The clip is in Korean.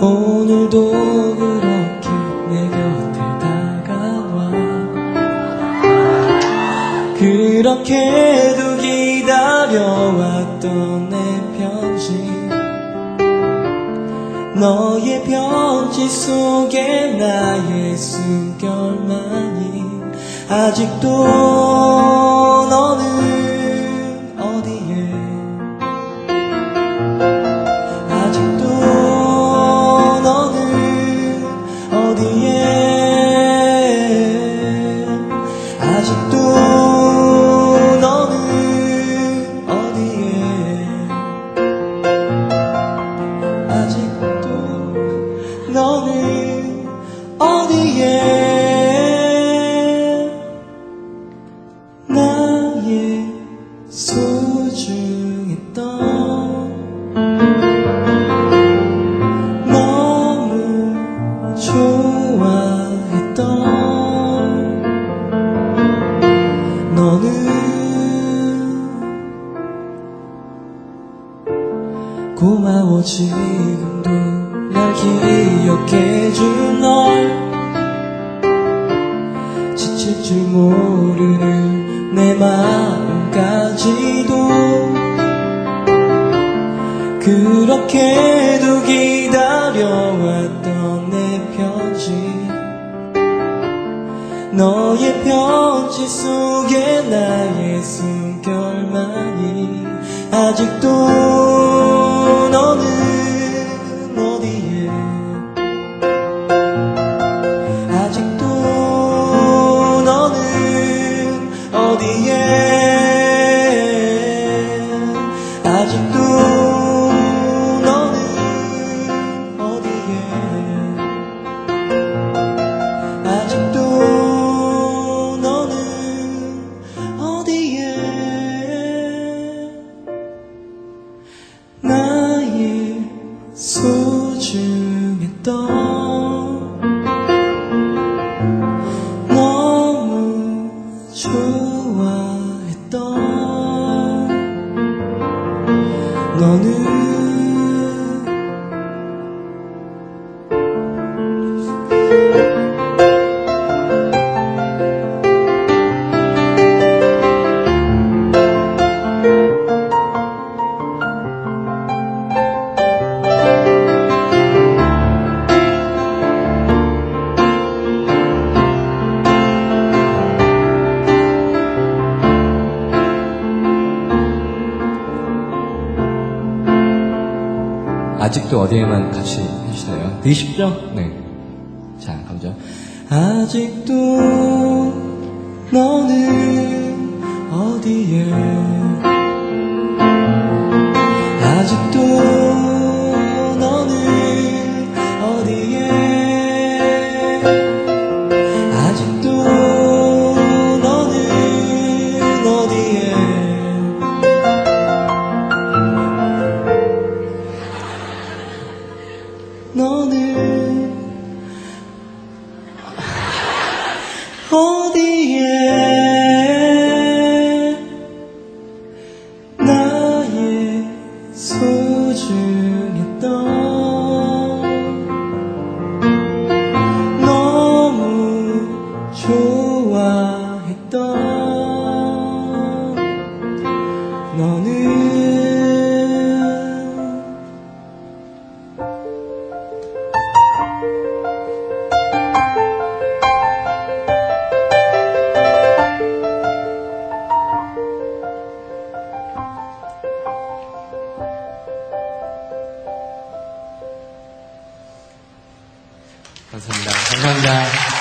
오늘도 그렇게 내 곁에 다가와 그렇게도 기다려왔던 내 편지 너의 편지 속에 나의 숨결만이 아직도 너는 어디에? 나의 소중했던 너무 좋아했던 너는 고마워 지금도 날 기억해준 널. 지칠 줄 모르는 내 마음까지도. 그렇게도 기다려왔던 내 편지. 너의 편지 속에 나의 숨결만이 아직도 너무 좋아했던 너는 아직도 어디에만 같이 해주세요. 되게 쉽죠? 네. 자, 감정. 아직도 너는 어디에 감사합니다. 감사합니다.